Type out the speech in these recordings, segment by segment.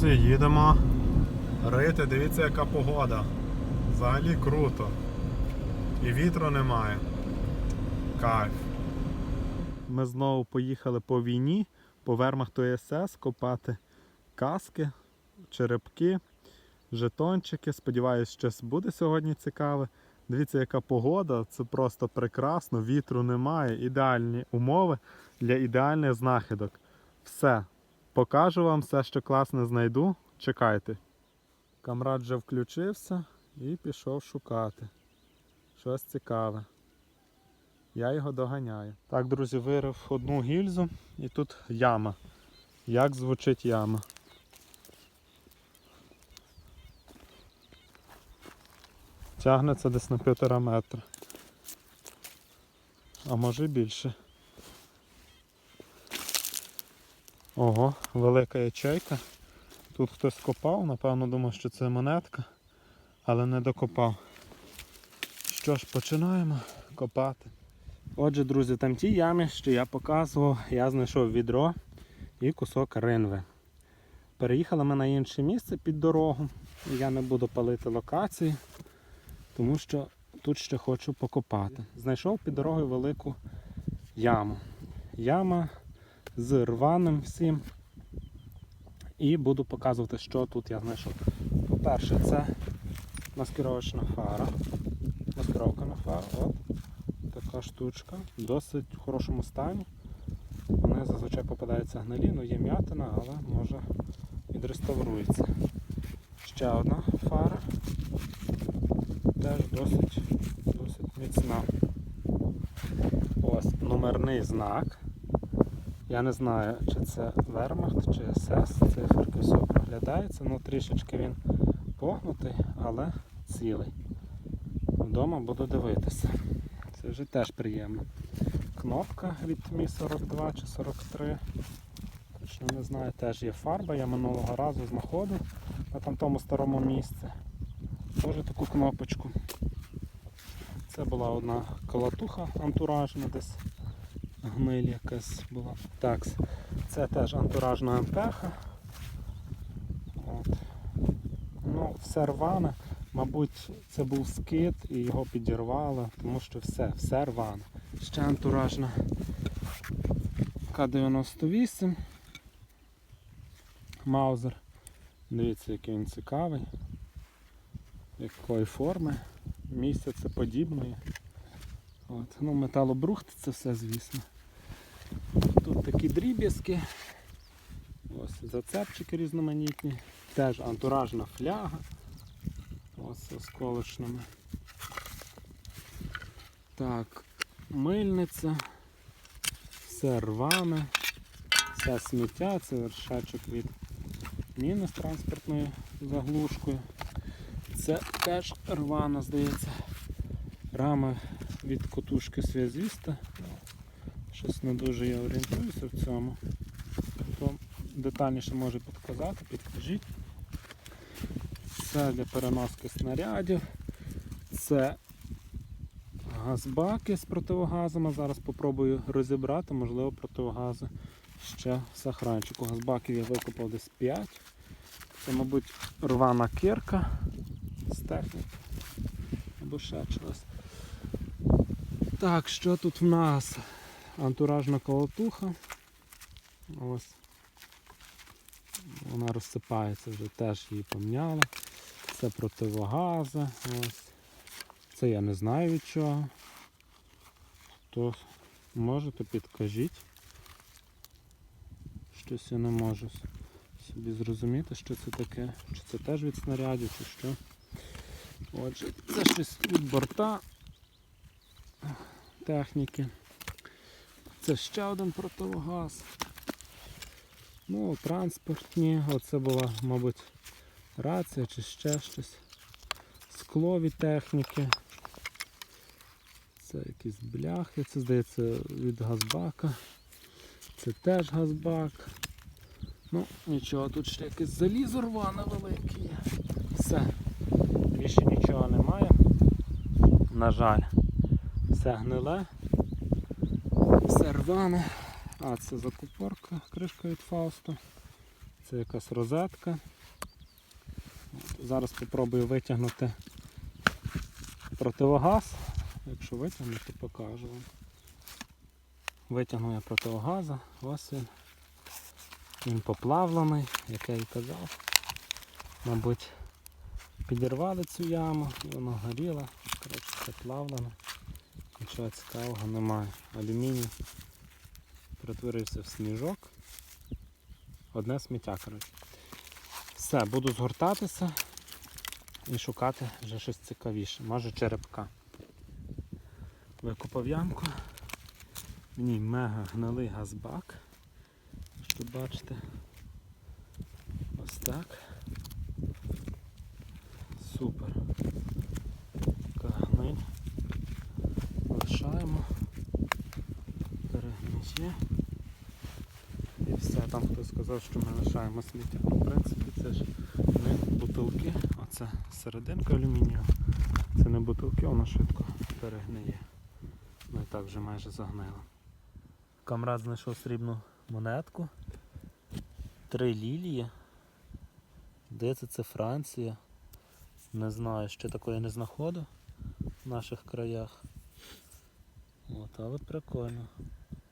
Друзі, їдемо рити. Дивіться, яка погода. Взагалі круто. І вітру немає. Кайф. Ми знову поїхали по війні, по Вермахту СС копати каски, черепки, жетончики. Сподіваюсь, щось буде сьогодні цікаве. Дивіться, яка погода, це просто прекрасно, вітру немає, ідеальні умови для ідеальних знахідок. Все. Покажу вам все, що класне знайду. Чекайте. Камрад вже включився і пішов шукати. Щось цікаве. Я його доганяю. Так, друзі, вирив одну гільзу і тут яма. Як звучить яма? Тягнеться десь на півтора метра. А може більше. Ого, велика ячейка. Тут хтось копав, напевно думав, що це монетка, але не докопав. Що ж, починаємо копати. Отже, друзі, там ті ями, що я показував, я знайшов відро і кусок ринви. Переїхали ми на інше місце під дорогу. Я не буду палити локації, тому що тут ще хочу покопати. Знайшов під дорогою велику яму. Яма з рваним всім. І буду показувати, що тут я знайшов. По-перше, це маскировочна фара. Маскировка на фару. От така штучка. Досить в хорошому стані. Вони зазвичай попадаються гнилі, ну є м'ятина, але може відреставрується. Ще одна фара. Теж досить, досить міцна. Ось номерний знак. Я не знаю, чи це Вермахт, чи СС, циферки все проглядається, ну трішечки він погнутий, але цілий. Вдома буду дивитися. Це вже теж приємно. Кнопка від Мі 42 чи 43. Точно не знаю, теж є фарба, я минулого разу знаходив на там тому старому місці. Теж таку кнопочку. Це була одна колотуха антуражна десь гниль якась була. Так, це теж антуражна МПХ. От. Ну, все рване. Мабуть, це був скид і його підірвало, тому що все, все рване. Ще антуражна К-98. Маузер. Дивіться, який він цікавий. Якої форми, місяця подібної. От. Ну, металобрухт це все, звісно. Тут такі дріб'язки. Ось зацепчики різноманітні. Теж антуражна фляга. Ось з осколочними. Так, мильниця. Все рване. Все сміття, це вершечок від міни з транспортною заглушкою. Це теж рвана, здається. Рама від котушки связіста. Щось не дуже я орієнтуюся в цьому. Хто детальніше може підказати, підкажіть. Це для переноски снарядів. Це газбаки з противогазами. Зараз спробую розібрати, можливо, противогази ще в сахранчику. Газбаків я викопав десь 5. Це, мабуть, рвана кирка з техніки. Або ще чогось. Так, що тут в нас? Антуражна колотуха. Ось. Вона розсипається вже, теж її поміняли. Це противогази. Ось. Це я не знаю від чого. То підкажіть. Щось я не можу собі зрозуміти, що це таке. Чи це теж від снарядів, чи що. Отже, це щось від борта техніки. Це ще один противогаз. Ну, транспортні. Оце була, мабуть, рація чи ще щось. Склові техніки. Це якісь бляхи, це здається від газбака. Це теж газбак. Ну, нічого, тут ще якесь залізо рване велике є. Все. Більше нічого немає. На жаль, все гниле, все рване. А, це закупорка, кришка від Фаусту. Це якась розетка. От, Зараз спробую витягнути противогаз. Якщо витягну, то покажу вам. Витягну я противогаза. Ось він. Він поплавлений, як я і казав. Мабуть, підірвали цю яму, і воно горіло. Коротше, це плавлене. Нічого цікавого немає. Алюміній перетворився в сніжок. Одне сміття, коротше. Все, буду згортатися і шукати вже щось цікавіше. Може черепка. Викопав ямку. Ній мега гнилий газбак. Що бачите? Ось так. Супер. Така гниль. Лишаємо. Перегниє. І все, там сказав, що ми лишаємо сміття. В принципі, це ж не бутилки, а це серединка алюмінію. Це не бутилки, воно швидко перегниє. Ну і так вже майже загнило. Камрад знайшов срібну монетку. Три лілії. Де це? Це Франція. Не знаю, ще такої не знаходив в наших краях. От, але прикольно.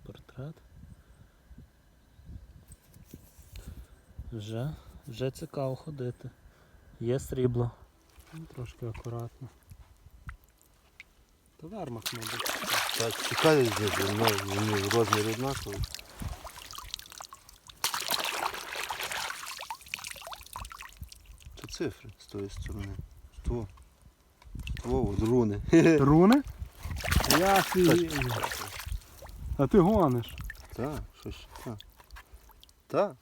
Портрет. Вже, вже цікаво ходити. Є срібло. Трошки акуратно. То вермах, мабуть. Так, цікаві ну, вони в розмірі однакові. Це цифри з тої сторони. Ство, от руни. Руни? Я А ти гониш. Так, що ж, так. Так.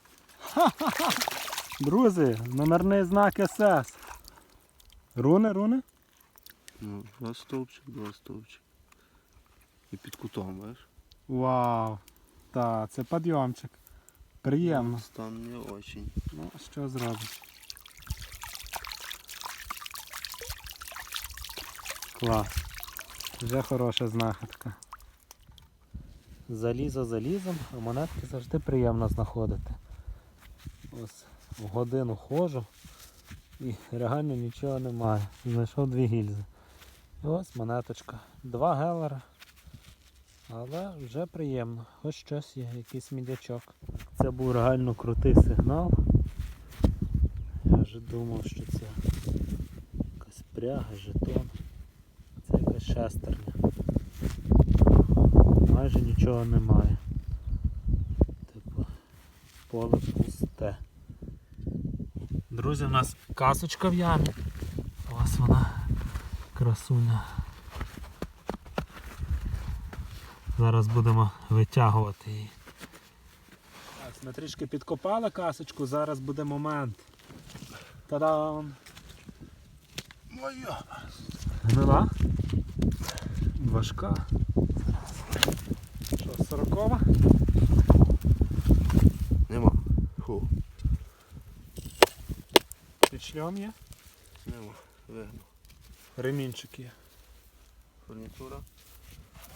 Друзі, номерний знак СС. Руни, руни? Ну, два стовпчик, два стовпчик. І під кутом, бачиш? Вау. Так, це підйомчик. Приємно. Стан не очень. Ну, що зробиш? Клас. Вже хороша знахідка. Залізо залізом, а монетки завжди приємно знаходити. Ось в годину ходжу і реально нічого немає. Знайшов дві гільзи. І ось монеточка. Два гелера. Але вже приємно. Хоч щось є, якийсь мідячок. Це був реально крутий сигнал. Я вже думав, що це якась пряга, жетон. Це якась шестерня. Майже нічого немає. Типу, поле пусте. Друзі, у нас касочка в ямі. Ось вона красуня. Зараз будемо витягувати її. Так, ми трішки підкопали касочку, зараз буде момент. Та-дам! Моя. Гнила? Важка. Що, сорокова? Нема. Фу. Під шльом є? Нема. Вигну. Ремінчик є. Фурнітура.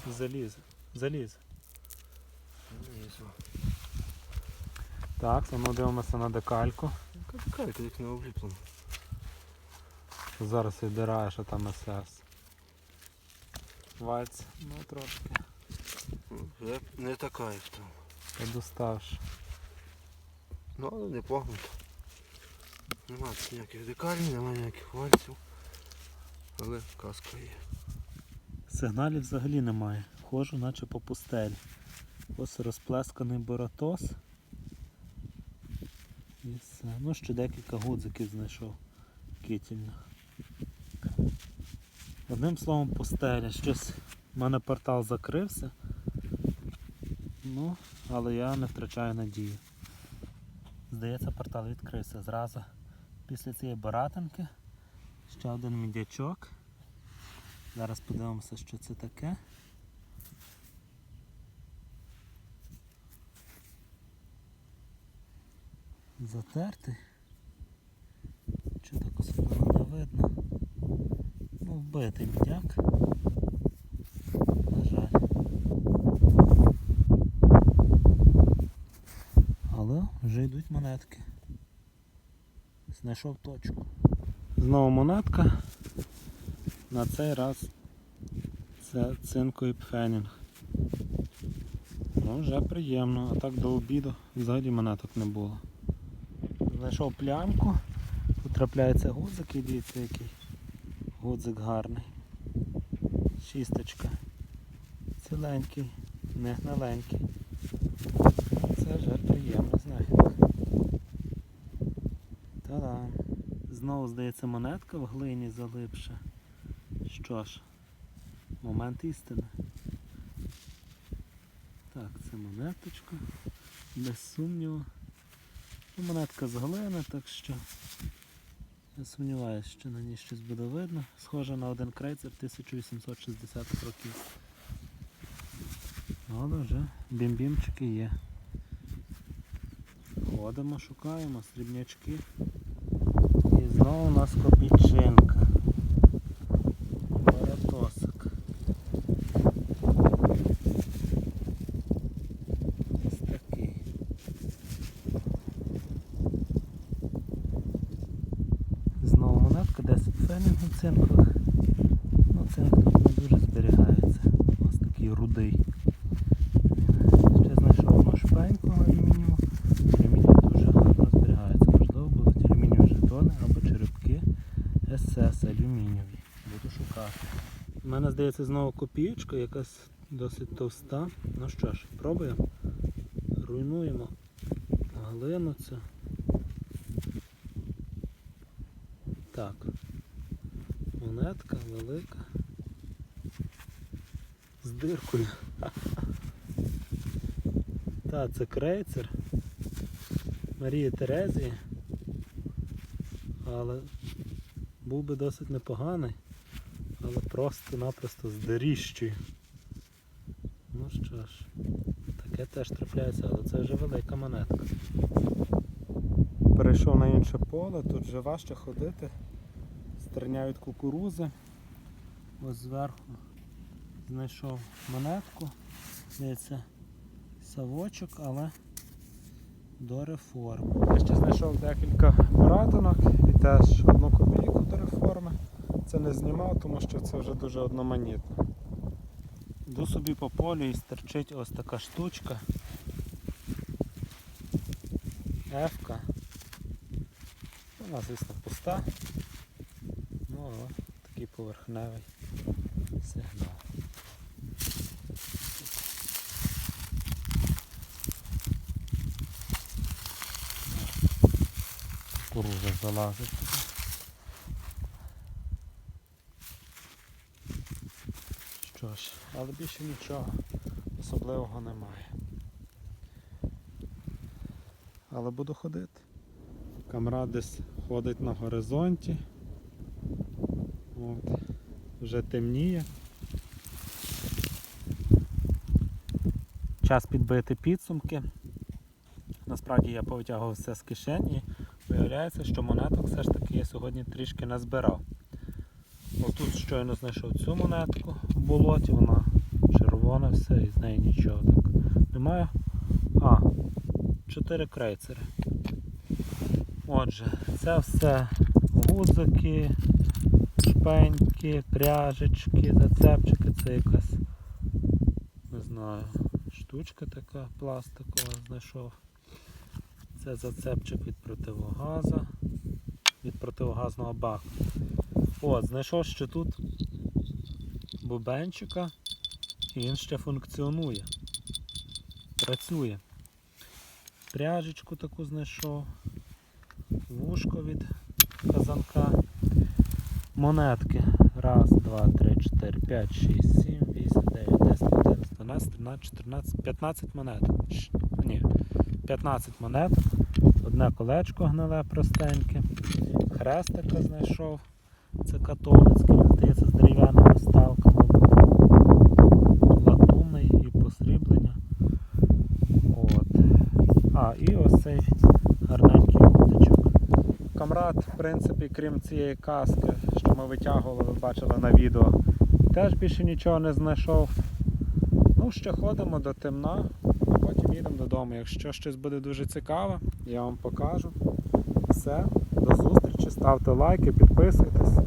Залізо. Залізо. Знизу. Так, ну дивимося на декальку. Калька як не обліплено. Зараз відбирає, що там СС. Вальц, ну трошки. Вже не така як там. Подоставши. Ну, але не погнуто. Нема ніяких декалей, нема ніяких вальців. Але каска є. Сигналів взагалі немає. Ходжу наче по пустелі. Ось розплесканий боротос. І все. Ну ще декілька гудзиків знайшов кітільних. Одним словом пустеля. Щось в мене портал закрився. Ну, але я не втрачаю надію. Здається, портал відкрився зразу. Після цієї баратинки ще один мідячок. Зараз подивимося, що це таке. Затертий. Чи так особливо не видно? Ну, вбитий мідяк. На жаль. Але вже йдуть монетки. Знайшов точку. Знову монетка. На цей раз це цинко і пфенінг. Ну, вже приємно, а так до обіду взагалі монеток не було. Знайшов плямку, тут трапляється гудзик і дивіться який. Гудзик гарний. Шісточка. Ціленький, не гниленький. Це вже приємно, знахідка. Та-дам. Знову здається монетка в глині залипша. Що ж, момент істини. Так, це монеточка. Без сумніву. Ну, монетка з глини, так що я сумніваюся, що на ній щось буде видно. Схоже на один крейцер 1860 років. Але вже бім-бімчики є. Ходимо, шукаємо срібнячки. Знову у нас копійчинка. Баратосик. Ось такий. Знову монетка, 10 фенінгів цинкових. Ну, цинк тут не дуже зберігається. Ось такий рудий. Ще знайшов одну шпеньку алюмінієву. Алюміній дуже гарно зберігається. Можливо, будуть алюмінієві жетони або черепки СС алюмінієві. Буду шукати. У мене здається знову копієчка, якась досить товста. Ну що ж, пробуємо. Руйнуємо глину цю. Так. Монетка велика. З диркою. Так, це крейцер Марії Терезії. Але був би досить непоганий, але просто-напросто з. Ну що ж, таке теж трапляється, але це вже велика монетка. Перейшов на інше поле, тут вже важче ходити. Стерняють кукурузи. Ось зверху знайшов монетку. Здається, савочок, але до реформи. Я ще знайшов декілька братинок і теж одну копійку до реформи. Це не знімав, тому що це вже дуже одноманітно. Йду собі по полю і стерчить ось така штучка. Ефка. Вона, звісно, пуста. Ну, але такий поверхневий сигнал. Кукуруза залазить. Що ж, але більше нічого особливого немає. Але буду ходити. Камрад десь ходить на горизонті. От. Вже темніє. Час підбити підсумки. Насправді я повитягував все з кишені. Виявляється, що монеток все ж таки я сьогодні трішки назбирав. Отут щойно знайшов цю монетку болоті, вона червона, все, і з неї нічого так немає. А, 4 крейцери. Отже, це все гудзики, шпеньки, пряжечки, зацепчики, це якась, не знаю, штучка така пластикова знайшов. Це зацепчик від противогаза, від противогазного баку. От, знайшов ще тут бубенчика і він ще функціонує. Працює. Пряжечку таку знайшов, вушко від казанка, монетки. Раз, два, три, чотири, п'ять, шість, сім, вісім, дев'ять, десять, одинадцять, дванадцять, тринадцять, чотирнадцять, п'ятнадцять монеток. Ні, 15 монеток. Одне колечко гниле простеньке. Хрестика знайшов. Це католицький, здається, з дерев'яними вставками. Латунний і посріблення. От. А, і ось цей гарненький гудочок. Камрад, в принципі, крім цієї каски, що ми витягували, ви бачили на відео, теж більше нічого не знайшов. Ну, ще ходимо до темна, а потім їдемо додому. Якщо щось буде дуже цікаве, я вам покажу. Все, до зустрічі. ставте лайки, підписуйтесь.